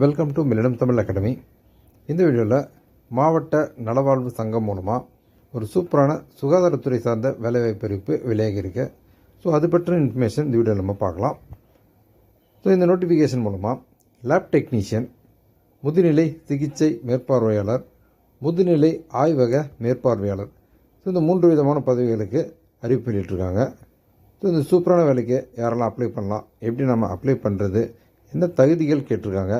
Welcome to millennium Tamil academy இந்த வீடியோவில் மாவட்ட நலவாழ்வு சங்கம் மூலமாக ஒரு சூப்பரான சுகாதாரத்துறை சார்ந்த வேலைவாய்ப்பு அறிவிப்பு வெளியாகி இருக்கு. ஸோ அது பற்றின இன்ஃபர்மேஷன் இந்த வீடியோவில் நம்ம பார்க்கலாம். ஸோ இந்த நோட்டிஃபிகேஷன் மூலமாக லேப் டெக்னீஷியன் முதுநிலை சிகிச்சை மேற்பார்வையாளர் முதுநிலை ஆய்வக மேற்பார்வையாளர். ஸோ இந்த மூன்று விதமான பதவிகளுக்கு அறிவிப்பு வெளியிட்டிருக்காங்க. ஸோ இந்த சூப்பரான வேலைக்கு யாரெல்லாம் அப்ளை பண்ணலாம் எப்படி நம்ம அப்ளை பண்ணுறது என்ன தகுதிகள் கேட்டிருக்காங்க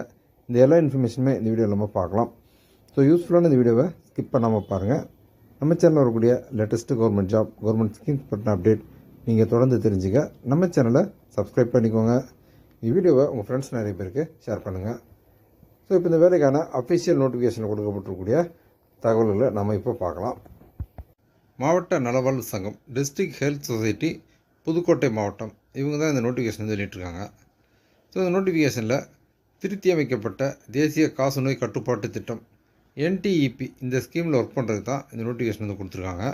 இந்த எல்லா இன்ஃபர்மேஷனுமே இந்த வீடியோவில் நம்ம பார்க்கலாம். ஸோ யூஸ்ஃபுல்லான இந்த வீடியோவை ஸ்கிப் பண்ணாமல் பாருங்கள் நம்ம சேனலில் வரக்கூடிய latest government job government schemes பற்றின அப்டேட் நீங்கள் தொடர்ந்து தெரிஞ்சுக்க நம்ம சேனலை சப்ஸ்கிரைப் பண்ணிக்கோங்க. இந்த வீடியோவை உங்கள் ஃப்ரெண்ட்ஸ் நிறைய பேருக்கு ஷேர் பண்ணுங்கள் ஸோ இப்போ இந்த வேலைக்கான அஃபிஷியல் நோட்டிஃபிகேஷன் கொடுக்கப்பட்டிருக்கக்கூடிய தகவல்களை நம்ம இப்போ பார்க்கலாம். மாவட்ட நலவாழ்வு சங்கம் டிஸ்ட்ரிக்ட் ஹெல்த் சொசைட்டி புதுக்கோட்டை மாவட்டம் இவங்க தான் இந்த நோட்டிஃபிகேஷன் வந்து ஸோ இந்த நோட்டிஃபிகேஷனில் திருத்தி அமைக்கப்பட்ட தேசிய காசநோய் கட்டுப்பாட்டு திட்டம் என்டிஇபி இந்த ஸ்கீமில் ஒர்க் பண்ணுறது தான் இந்த நோட்டிஃபிகேஷன் வந்து கொடுத்துருக்காங்க.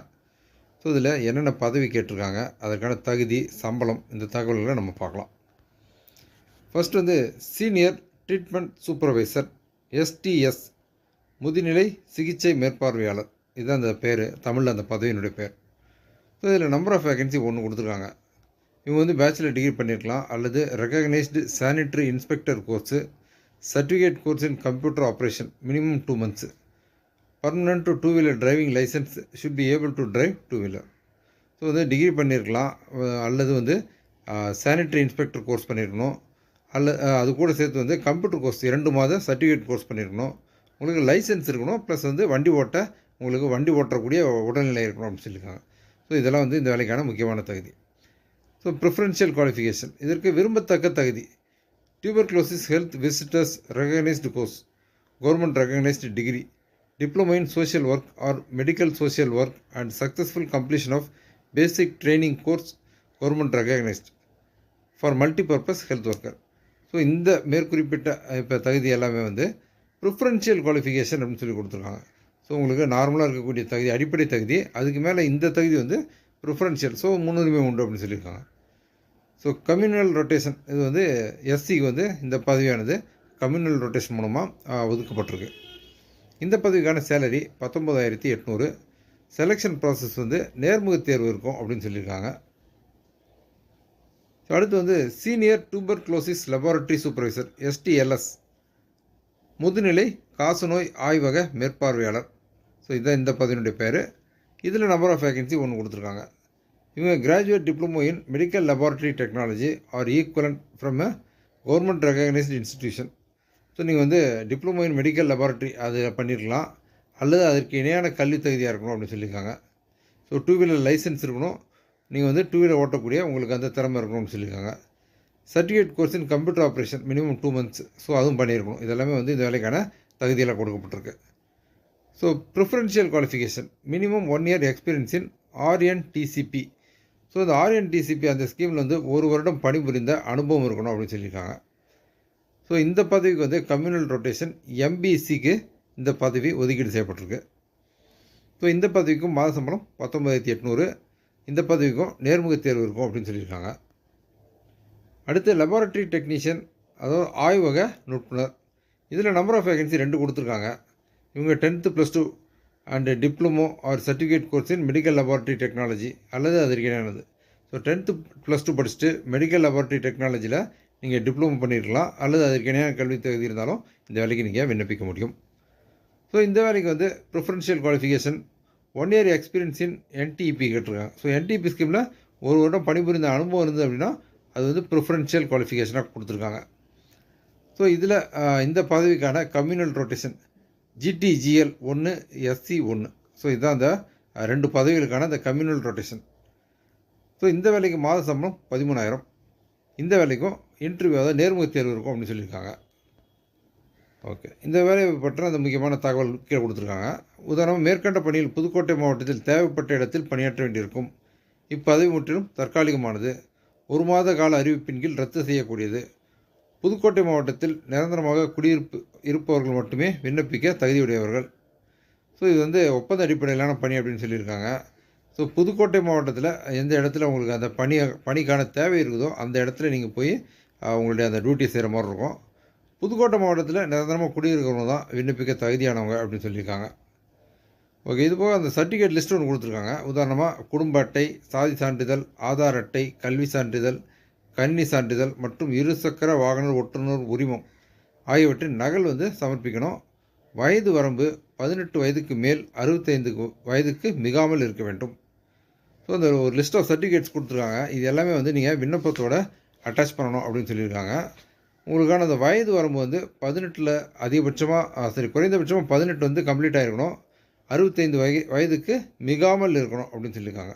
ஸோ இதில் என்னென்ன பதவி கேட்டிருக்காங்க அதற்கான தகுதி சம்பளம் இந்த தகவல்களை நம்ம பார்க்கலாம். ஃபர்ஸ்ட் வந்து சீனியர் ட்ரீட்மெண்ட் சூப்பர்வைசர் எஸ்டிஎஸ் முதுநிலை சிகிச்சை மேற்பார்வையாளர். இதுதான் அந்த பேர் தமிழில் அந்த பதவியினுடைய பேர். ஸோ இதில் நம்பர் ஆஃப் வேகன்சி ஒன்று கொடுத்துருக்காங்க. இவங்க வந்து பேச்சுலர் டிகிரி பண்ணியிருக்கலாம் அல்லது recognised sanitary inspector course certificate course in computer operation minimum two months permanent two wheeler driving licence should be able to drive two wheeler so வந்து degree பண்ணியிருக்கலாம் அல்லது வந்து சானிட்ரி இன்ஸ்பெக்டர் கோர்ஸ் பண்ணியிருக்கணும் அல்ல அது கூட சேர்த்து வந்து கம்ப்யூட்டர் கோர்ஸ் இரண்டு மாதம் சர்டிஃபிகேட் கோர்ஸ் பண்ணியிருக்கணும் உங்களுக்கு லைசன்ஸ் இருக்கணும். ப்ளஸ் வந்து வண்டி ஓட்ட உங்களுக்கு வண்டி ஓட்டக்கூடிய உடல்நிலை இருக்கணும் அப்படின்னு சொல்லியிருக்காங்க. ஸோ இதெல்லாம் வந்து இந்த வேலைக்கான முக்கியமான தகுதி. ஸோ ப்ரிஃபரன்ஷியல் குவாலிஃபிகேஷன் இதற்கு விரும்பத்தக்க தகுதி. Tuberculosis health visitors recognised course government recognised degree diploma in social work or medical social work and successful completion of basic training course government recognised for multipurpose health worker so இந்த மேற்குறிப்பிட்ட இப்போ தகுதி எல்லாமே வந்து preferential qualification அப்படின்னு சொல்லி கொடுத்துருக்காங்க. So உங்களுக்கு நார்மலாக இருக்கக்கூடிய தகுதி அடிப்படை தகுதி. அதுக்கு மேலே இந்த தகுதி வந்து ப்ரிஃபரன்ஷியல் ஸோ முன்னுரிமை உண்டு அப்படின்னு சொல்லியிருக்காங்க. ஸோ கம்யூனல் ரொட்டேஷன் இது வந்து எஸ்சிக்கு வந்து இந்த பதவியானது கம்யூனல் ரொட்டேஷன் மூலமாக ஒதுக்கப்பட்டிருக்கு. இந்த பதவிக்கான சேலரி பத்தொம்போதாயிரத்தி எட்நூறு. செலெக்ஷன் ப்ராசஸ் வந்து நேர்முக தேர்வு இருக்கும் அப்படின்னு சொல்லியிருக்காங்க. ஸோ அடுத்து வந்து senior tuberculosis laboratory supervisor STLS முதுநிலை காசநோய் ஆய்வக மேற்பார்வையாளர். ஸோ இதுதான் இந்த பதவியினுடைய பேர். இதில் நம்பர் ஆஃப் வேகன்சி ஒன்று கொடுத்துருக்காங்க. இவங்க graduate diploma in medical laboratory technology or equivalent from a government recognised institution so நீங்கள் வந்து டிப்ளமோ இன் மெடிக்கல் லெபார்ட்டரி அது பண்ணியிருக்கலாம் அல்லது அதற்கு இணையான கல்வி தகுதியாக இருக்கணும் அப்படின்னு சொல்லியிருக்காங்க. ஸோ டூ வீலர் லைசன்ஸ் இருக்கணும். நீங்கள் வந்து டூ வீலர் ஓட்டக்கூடிய உங்களுக்கு அந்த திறமை இருக்கணும்னு சொல்லியிருக்காங்க. Certificate course in computer operation minimum two months so அதுவும் பண்ணியிருக்கணும். இதெல்லாமே வந்து இந்த வேலைக்கான தகுதியெல்லாம் கொடுக்கப்பட்டிருக்கு. So preferential qualification minimum one year experience in RNTCP so இந்த ஆர்என்டிசிபி அந்த ஸ்கீமில் வந்து ஒரு வருடம் பணிபுரிந்த அனுபவம் இருக்கணும் அப்படின்னு சொல்லியிருக்காங்க. ஸோ இந்த பதவிக்கு வந்து கம்யூனல் ரொட்டேஷன் எம்பிசிக்கு இந்த பதவி ஒதுக்கீடு செய்யப்பட்டிருக்கு. ஸோ இந்த பதவிக்கும் மாத சம்பளம் பத்தொம்பதாயிரத்தி எட்நூறு. இந்த பதவிக்கும் நேர்முக தேர்வு இருக்கும் அப்படின்னு சொல்லியிருக்காங்க. அடுத்து லெபார்ட்டரி டெக்னீஷியன் அதாவது ஆய்வக நுட்புணர் இதில் நம்பர் ஆஃப் வேகன்சி ரெண்டு கொடுத்துருக்காங்க. இவங்க tenth plus two and diploma or certificate course in medical laboratory technology அல்லது அதற்கிடையானது ஸோ டென்த்து ப்ளஸ் டூ படிச்சுட்டு மெடிக்கல் லெபார்ட்டரி டெக்னாலஜியில் நீங்கள் டிப்ளமோ பண்ணியிருக்கலாம் அல்லது அதற்கு இணையான கல்வி தகுதி இருந்தாலும் இந்த வேலைக்கு நீங்கள் விண்ணப்பிக்க முடியும். ஸோ இந்த வேலைக்கு வந்து preferential qualification one year experience in NTEP கேட்டிருக்காங்க. ஸோ என்டிபி ஸ்கீமில் ஒரு வருடம் பணிபுரிந்த அனுபவம் இருந்தது அப்படின்னா அது வந்து ப்ரிஃபரன்ஷியல் குவாலிஃபிகேஷனாக கொடுத்துருக்காங்க. ஸோ இதில் இந்த பதவிக்கான கம்யூனல் ரொட்டேஷன் ஜிடிஜிஎல் ஒன்று எஸ்சி ஒன்று ஸோ இதுதான் அந்த ரெண்டு பதவிகளுக்கான இந்த கம்யூனல் ரொட்டேஷன் ஸோ இந்த வேலைக்கு மாத சம்பளம் பதிமூணாயிரம். இந்த வேலைக்கும் இன்டர்வியூ அதாவது நேர்முக தேர்வு இருக்கும் அப்படின்னு சொல்லியிருக்காங்க. ஓகே இந்த வேலையை பற்றி அந்த முக்கியமான தகவல் கீழே கொடுத்துருக்காங்க. உதாரணம் மேற்கண்ட பணியில் புதுக்கோட்டை மாவட்டத்தில் தேவைப்பட்ட இடத்தில் பணியாற்ற வேண்டியிருக்கும். இப்பதவி முற்றிலும் தற்காலிகமானது. ஒரு மாத கால அறிவிப்பின் கீழ் ரத்து செய்யக்கூடியது. புதுக்கோட்டை மாவட்டத்தில் நிரந்தரமாக குடியிருப்பு இருப்பவர்கள் மட்டுமே விண்ணப்பிக்க தகுதியுடையவர்கள். ஸோ இது வந்து ஒப்பந்த அடிப்படையிலான பணி அப்படின்னு சொல்லியிருக்காங்க. ஸோ புதுக்கோட்டை மாவட்டத்தில் எந்த இடத்துல உங்களுக்கு அந்த பணி பணிக்கான தேவை இருக்குதோ அந்த இடத்துல நீங்கள் போய் உங்களுடைய அந்த டியூட்டி செய்கிற மாதிரி இருக்கும். புதுக்கோட்டை மாவட்டத்தில் நிரந்தரமாக குடியிருக்கிறவங்க தான் விண்ணப்பிக்க தகுதியானவங்க அப்படின்னு சொல்லியிருக்காங்க. ஓகே இது போக அந்த சர்டிஃபிகேட் லிஸ்ட் ஒன்று கொடுத்துருக்காங்க. உதாரணமாக குடும்ப அட்டை சாதி சான்றிதழ் ஆதார் அட்டை கல்வி சான்றிதழ் கன்னி சான்றிதழ் மற்றும் இருசக்கர வாகன ஒட்டுநர் உரிமம் ஆகியவற்றின் நகல் வந்து சமர்ப்பிக்கணும். வயது வரம்பு பதினெட்டு வயதுக்கு மேல் அறுபத்தைந்து வயதுக்கு மிகாமல் இருக்க வேண்டும். ஸோ அந்த ஒரு லிஸ்ட் ஆஃப் சர்டிஃபிகேட்ஸ் கொடுத்துருக்காங்க. இது எல்லாமே வந்து நீங்கள் விண்ணப்பத்தோட அட்டாச் பண்ணணும் அப்படின்னு சொல்லியிருக்காங்க. உங்களுக்கான அந்த வயது வரம்பு வந்து பதினெட்டில் அதிகபட்சமாக சரி குறைந்தபட்சமாக பதினெட்டு வந்து கம்ப்ளீட் ஆகிருக்கணும் அறுபத்தைந்து வய வயதுக்கு மிகாமல் இருக்கணும் அப்படின்னு சொல்லியிருக்காங்க.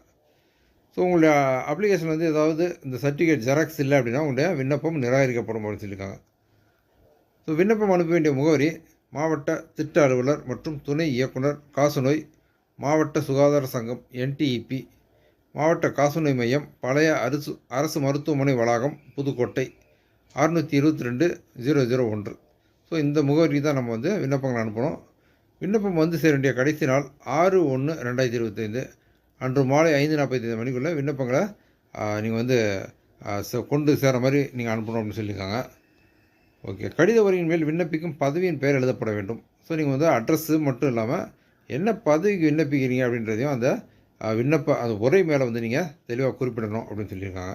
ஸோ உங்களுடைய அப்ளிகேஷன் வந்து ஏதாவது இந்த சர்டிஃபிகேட் ஜெராக்ஸ் இல்லை அப்படின்னா உங்களுடைய விண்ணப்பம் நிராகரிக்கப்படும் அப்படின்னு சொல்லியிருக்காங்க. ஸோ விண்ணப்பம் அனுப்ப வேண்டிய முகவரி மாவட்ட திட்ட அலுவலர் மற்றும் துணை இயக்குனர் காசநோய் மாவட்ட சுகாதார சங்கம் என்டிஇபி மாவட்ட காசநோய் மையம் பழைய அரசு அரசு மருத்துவமனை வளாகம் புதுக்கோட்டை அறுநூற்றி இருபத்தி ரெண்டு ஜீரோ ஜீரோ ஒன்று. ஸோ இந்த முகவரிக்கு தான் நம்ம வந்து விண்ணப்பங்கள் அனுப்பணும். விண்ணப்பம் வந்து சேர வேண்டிய கடைசி நாள் ஆறு ஒன்று ரெண்டாயிரத்தி இருபத்தைந்து. அன்று மாலை ஐந்து நாற்பத்தைந்து மணிக்குள்ளே விண்ணப்பங்களை நீங்கள் வந்து கொண்டு சேர மாதிரி நீங்கள் அனுப்பணும் அப்படின்னு சொல்லியிருக்காங்க. ஓகே. கடித வரியின் மேல் விண்ணப்பிக்கும் பதவியின் பெயர் எழுதப்பட வேண்டும். ஸோ நீங்கள் வந்து அட்ரஸ்ஸு மட்டும் இல்லாமல் என்ன பதவிக்கு விண்ணப்பிக்கிறீங்க அப்படின்றதையும் அந்த விண்ணப்ப அந்த உரை மேலே வந்து நீங்கள் தெளிவாக குறிப்பிடணும் அப்படின்னு சொல்லியிருக்காங்க.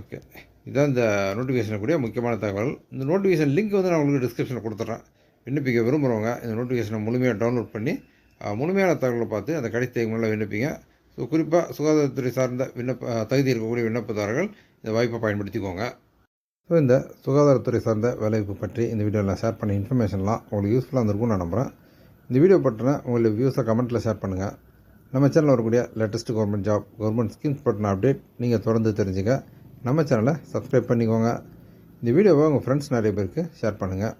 ஓகே. இதுதான் இந்த நோட்டிஃபிகேஷனை கூடிய முக்கியமான தகவல். இந்த நோட்டிஃபிகேஷன் லிங்க் வந்து நான் உங்களுக்கு டிஸ்கிரிப்ஷனில் கொடுத்துட்றேன். விண்ணப்பிக்க விரும்புகிறவங்க இந்த நோட்டிஃபிகேஷனை முழுமையாக டவுன்லோட் பண்ணி முழுமையான தகவலை பார்த்து அந்த கடைசி முன்னில் விண்ணப்பிங்க. ஸோ குறிப்பாக சுகாதாரத்துறை சார்ந்த விண்ணப்ப தகுதி இருக்கக்கூடிய விண்ணப்பதாரர்கள் இந்த வாய்ப்பை பயன்படுத்திக்கோங்க. ஸோ இந்த சுகாதாரத்துறை சார்ந்த வேலைவாய்ப்பு பற்றி இந்த வீடியோவில் ஷேர் பண்ண இன்ஃபர்மேஷன்லாம் உங்களுக்கு யூஸ்ஃபுல்லாக இருந்திருக்கும்னு நான் நம்புகிறேன் இந்த வீடியோ பற்றின உங்களுடைய வியூஸை கமெண்ட்டில் ஷேர் பண்ணுங்கள் நம்ம சேனலில் வரக்கூடிய latest government job government schemes பற்றின அப்டேட் நீங்கள் தொடர்ந்து தெரிஞ்சுங்க. நம்ம சேனலை சப்ஸ்கிரைப் பண்ணிக்கோங்க. இந்த வீடியோவை உங்கள் ஃப்ரெண்ட்ஸ் நிறைய பேருக்கு ஷேர் பண்ணுங்கள்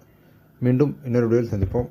மீண்டும் இன்னொரு வீடியோவில் சந்திப்போம்.